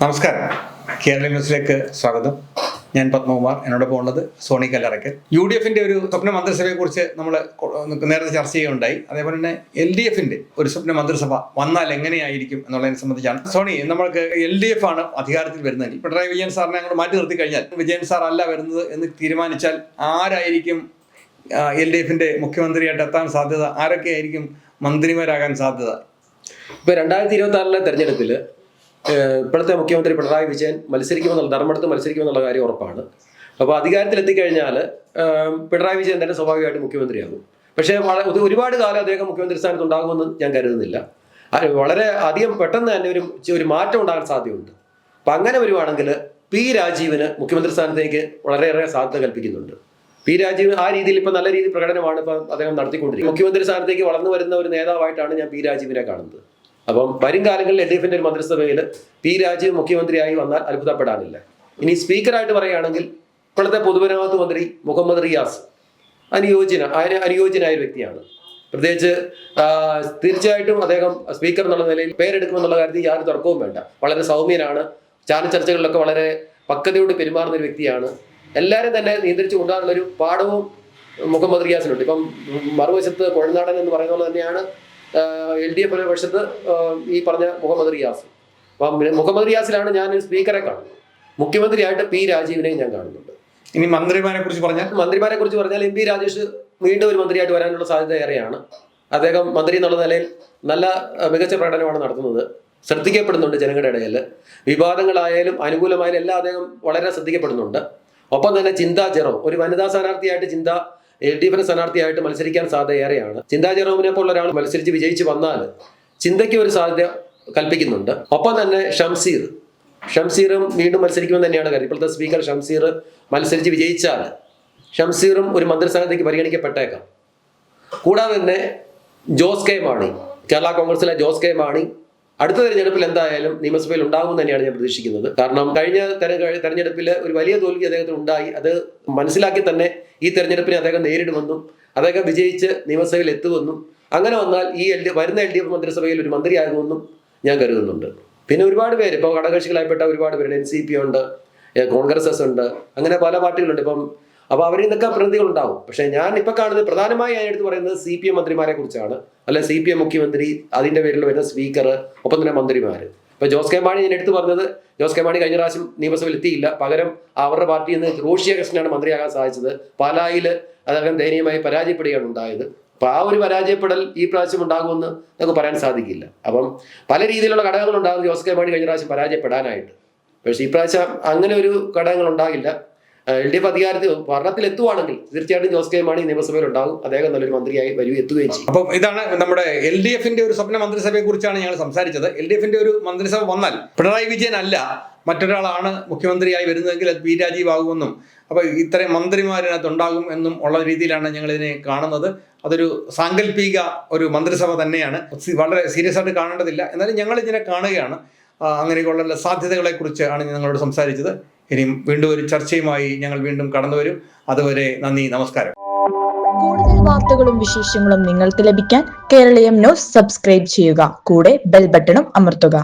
നമസ്കാരം. കേരള ന്യൂസിലേക്ക് സ്വാഗതം. ഞാൻ പത്മകുമാർ എന്നോടൊപ്പം ഉള്ളത് സോണി കല്ലറയ്ക്കൽ. യു ഡി എഫിന്റെ ഒരു സ്വപ്ന മന്ത്രിസഭയെ കുറിച്ച് നമ്മൾ നേരത്തെ ചർച്ച ചെയ്യുകയുണ്ടായി. അതേപോലെ തന്നെ എൽ ഡി എഫിന്റെ ഒരു സ്വപ്ന മന്ത്രിസഭ വന്നാൽ എങ്ങനെയായിരിക്കും എന്നുള്ളതിനെ സംബന്ധിച്ചാണ്. സോണി നമ്മൾക്ക് എൽ ഡി എഫ് ആണ് അധികാരത്തിൽ വരുന്നത് പിണറായി വിജയൻ സാറിനെ അങ്ങോട്ട് മാറ്റി നിർത്തി കഴിഞ്ഞാൽ വിജയൻ സാർ അല്ല വരുന്നത് എന്ന് തീരുമാനിച്ചാൽ ആരായിരിക്കും എൽ ഡി എഫിന്റെ മുഖ്യമന്ത്രിയായിട്ട് എത്താൻ സാധ്യത? ആരൊക്കെയായിരിക്കും മന്ത്രിമാരാകാൻ സാധ്യത? ഇപ്പൊ രണ്ടായിരത്തി ഇരുപത്തി ആറിലെ തെരഞ്ഞെടുപ്പിൽ ഇപ്പോഴത്തെ മുഖ്യമന്ത്രി പിണറായി വിജയൻ മത്സരിക്കുമെന്നുള്ള ധർമ്മടത്ത് മത്സരിക്കുമെന്നുള്ള കാര്യം ഉറപ്പാണ്. അപ്പോൾ അധികാരത്തിൽ എത്തിക്കഴിഞ്ഞാൽ പിണറായി വിജയൻ തന്നെ സ്വാഭാവികമായിട്ട് മുഖ്യമന്ത്രിയാകും. പക്ഷേ ഒരുപാട് കാലം അദ്ദേഹം മുഖ്യമന്ത്രി സ്ഥാനത്ത് ഉണ്ടാകുമെന്ന് ഞാൻ കരുതുന്നില്ല. വളരെ അധികം പെട്ടെന്ന് തന്നെ ഒരു ഒരു മാറ്റം ഉണ്ടാകാൻ സാധ്യതയുണ്ട്. അപ്പം അങ്ങനെ വരുവാണെങ്കിൽ പി രാജീവിന് മുഖ്യമന്ത്രി സ്ഥാനത്തേക്ക് വളരെയേറെ സാധ്യത കൽപ്പിക്കുന്നുണ്ട്. പി രാജീവ് ആ രീതിയിൽ ഇപ്പൊ നല്ല രീതിയിൽ പ്രകടനമാണ് ഇപ്പൊ അദ്ദേഹം നടത്തിക്കൊണ്ടിരിക്കുന്നത്. മുഖ്യമന്ത്രി സ്ഥാനത്തേക്ക് വളർന്നു വരുന്ന ഒരു നേതാവായിട്ടാണ് ഞാൻ പി രാജീവിനെ കാണുന്നത്. അപ്പം വരും കാലങ്ങളിൽ എൽ ഡി എഫിന്റെ ഒരു മന്ത്രിസഭയിൽ പി രാജീവ് മുഖ്യമന്ത്രിയായി വന്നാൽ അത്ഭുതപ്പെടാനില്ല. ഇനി സ്പീക്കറായിട്ട് പറയുകയാണെങ്കിൽ ഇപ്പോഴത്തെ പൊതുമരാമത്ത് മന്ത്രി മുഹമ്മദ് റിയാസ് അനുയോജ്യന അനുയോജ്യനായ ഒരു വ്യക്തിയാണ്. പ്രത്യേകിച്ച് തീർച്ചയായിട്ടും അദ്ദേഹം സ്പീക്കർ എന്നുള്ള നിലയിൽ പേരെടുക്കുമെന്നുള്ള കാര്യത്തിൽ യാതൊരു തർക്കവും വേണ്ട. വളരെ സൗമ്യനാണ്. ചാനൽ ചർച്ചകളിലൊക്കെ വളരെ പക്വതയോട് പെരുമാറുന്ന ഒരു വ്യക്തിയാണ്. എല്ലാവരും തന്നെ നിയന്ത്രിച്ചു ഒരു പാഠവും മുഹമ്മദ് റിയാസിനുണ്ട്. ഇപ്പം മറുവശത്ത് കൊഴനാടൻ എന്ന് പറയുന്നത് തന്നെയാണ് എൽ ഡി എഫ് പക്ഷത്ത് ഈ പറഞ്ഞ മുഹമ്മദ് റിയാസ്. അപ്പം മുഹമ്മദ് റിയാസിലാണ് ഞാൻ സ്പീക്കറെ കാണുന്നത്. മുഖ്യമന്ത്രിയായിട്ട് പി രാജീവിനെയും ഞാൻ കാണുന്നുണ്ട്. ഇനി മന്ത്രിമാരെ കുറിച്ച് പറഞ്ഞാൽ മന്ത്രിമാരെ കുറിച്ച് പറഞ്ഞാൽ എം പി രാജേഷ് വീണ്ടും ഒരു മന്ത്രിയായിട്ട് വരാനുള്ള സാധ്യത ഏറെയാണ്. അദ്ദേഹം മന്ത്രി എന്നുള്ള നിലയിൽ നല്ല മികച്ച പ്രകടനമാണ് നടത്തുന്നത്. ശ്രദ്ധിക്കപ്പെടുന്നുണ്ട് ജനങ്ങളുടെ ഇടയിൽ വിവാദങ്ങളായാലും അനുകൂലമായാലും എല്ലാം അദ്ദേഹം വളരെ ശ്രദ്ധിക്കപ്പെടുന്നുണ്ട്. ഒപ്പം തന്നെ ചിന്താ ജെറോ. ഒരു വനിതാ സ്ഥാനാർത്ഥിയായിട്ട് ചിന്ത എൽ ഡി എഫിന് സ്ഥാനാർത്ഥിയായിട്ട് മത്സരിക്കാൻ സാധ്യത ഏറെയാണ് ചിന്താ ജെറോമിനെ പോലുള്ള ഒരാൾ മത്സരിച്ച് വിജയിച്ച് വന്നാൽ ചിന്തയ്ക്ക് ഒരു സാധ്യത കൽപ്പിക്കുന്നുണ്ട്. ഒപ്പം തന്നെ ഷംസീർ. ഷംസീറും വീണ്ടും മത്സരിക്കുമെന്ന് തന്നെയാണ് കാര്യം. ഇപ്പോഴത്തെ സ്പീക്കർ ഷംസീർ മത്സരിച്ച് വിജയിച്ചാൽ ഷംസീറും ഒരു മന്ത്രിസ്ഥാനത്തേക്ക് പരിഗണിക്കപ്പെട്ടേക്കാം. കൂടാതെ തന്നെ ജോസ് കെ മാണി കേരള കോൺഗ്രസിലെ ജോസ് കെ മാണി അടുത്ത തെരഞ്ഞെടുപ്പിൽ എന്തായാലും നിയമസഭയിൽ ഉണ്ടാകുമെന്ന് തന്നെയാണ് ഞാൻ പ്രതീക്ഷിക്കുന്നത്. കാരണം കഴിഞ്ഞ തെര- തെരഞ്ഞെടുപ്പിൽ ഒരു വലിയ തോൽവി അദ്ദേഹത്തിന് ഉണ്ടായി. അത് മനസ്സിലാക്കി തന്നെ ഈ തെരഞ്ഞെടുപ്പിനെ അദ്ദേഹം നേരിടുമെന്നും അദ്ദേഹം വിജയിച്ച് നിയമസഭയിൽ എത്തുമെന്നും അങ്ങനെ വന്നാൽ ഈ എൽ ഡി വരുന്ന എൽ ഡി എഫ് മന്ത്രിസഭയിൽ ഒരു മന്ത്രിയാകുമെന്നും ഞാൻ കരുതുന്നുണ്ട്. പിന്നെ ഒരുപാട് പേര് ഇപ്പോൾ ഘടകകക്ഷികളായിപ്പെട്ട ഒരുപാട് പേരുണ്ട് എൻ സി പി ഉണ്ട് ഏഹ് കോൺഗ്രസ് എസ് ഉണ്ട് അങ്ങനെ പല പാർട്ടികളുണ്ട്. ഇപ്പം അപ്പൊ അവരിൽ നിന്നൊക്കെ പ്രതിനിധികൾ ഉണ്ടാവും. പക്ഷെ ഞാൻ ഇപ്പൊ കാണുന്നത് പ്രധാനമായി ഞാൻ എടുത്ത് പറയുന്നത് സി പി എം മന്ത്രിമാരെ കുറിച്ചാണ്. അല്ലെ സി പി എം മുഖ്യമന്ത്രി അതിന്റെ പേരിൽ വരുന്ന സ്പീക്കർ ഒപ്പം തന്നെ മന്ത്രിമാര്. ഇപ്പൊ ജോസ് കെ മാണി ഞാൻ എടുത്തു പറഞ്ഞത് ജോസ് കെ മാണി കഴിഞ്ഞ പ്രാവശ്യം നിയമസഭയിൽ എത്തിയില്ല. പകരം അവരുടെ പാർട്ടിയിൽ നിന്ന് റോഷിയ കൃഷ്ണനാണ് മന്ത്രിയാകാൻ സാധിച്ചത്. പാലായിൽ അദ്ദേഹം ദയനീയമായി പരാജയപ്പെടുകയാണ് ഉണ്ടായത്. അപ്പൊ ആ ഒരു പരാജയപ്പെടൽ ഈ പ്രാവശ്യം ഉണ്ടാകുമെന്ന് നമുക്ക് പറയാൻ സാധിക്കില്ല. അപ്പം പല രീതിയിലുള്ള ഘടകങ്ങൾ ഉണ്ടാകും ജോസ് കെ മാണി കഴിഞ്ഞ പ്രാവശ്യം പരാജയപ്പെടാനായിട്ട്. പക്ഷേ ഈ പ്രാവശ്യം അങ്ങനെ ഒരു ഘടകങ്ങൾ ഉണ്ടാകില്ല. എൽ ഡി എഫ് അധികാരത്തിൽ ഭരണത്തിൽ എത്തുവാണെങ്കിൽ തീർച്ചയായിട്ടും ജോസ് കെ മാണി നിയമസഭയിൽ ഉണ്ടാകും അദ്ദേഹം നല്ലൊരു മന്ത്രിയായി വരും എത്തുകയും ചെയ്യും. അപ്പം ഇതാണ് നമ്മുടെ എൽ ഡി എഫിന്റെ ഒരു സ്വപ്ന മന്ത്രിസഭയെ കുറിച്ചാണ് ഞങ്ങൾ സംസാരിച്ചത്. എൽ ഡി എഫിന്റെ ഒരു മന്ത്രിസഭ വന്നാൽ പിണറായി വിജയൻ അല്ല മറ്റൊരാളാണ് മുഖ്യമന്ത്രിയായി വരുന്നതെങ്കിൽ അത് പി രാജീവ് ആകുമെന്നും അപ്പോൾ ഇത്രയും മന്ത്രിമാരിനകത്ത് ഉണ്ടാകും എന്നും ഉള്ള രീതിയിലാണ് ഞങ്ങൾ ഇതിനെ കാണുന്നത്. അതൊരു സാങ്കല്പിക ഒരു മന്ത്രിസഭ തന്നെയാണ്. വളരെ സീരിയസ് ആയിട്ട് കാണേണ്ടതില്ല. എന്നാലും ഞങ്ങൾ ഇതിനെ കാണുകയാണ്. അങ്ങനെയൊക്കെയുള്ള സാധ്യതകളെ കുറിച്ച് ആണ് ഞങ്ങളോട് സംസാരിച്ചത്. ഇനിയും വീണ്ടും ഒരു ചർച്ചയുമായി ഞങ്ങൾ വീണ്ടും കടന്നുവരും അതുവരെ നന്ദി നമസ്കാരം. കൂടുതൽ വാർത്തകളും വിശേഷങ്ങളും നിങ്ങൾക്ക് ലഭിക്കാൻ കേരളീയം ന്യൂസ് സബ്സ്ക്രൈബ് ചെയ്യുക. കൂടെ ബെൽ ബട്ടണും അമർത്തുക.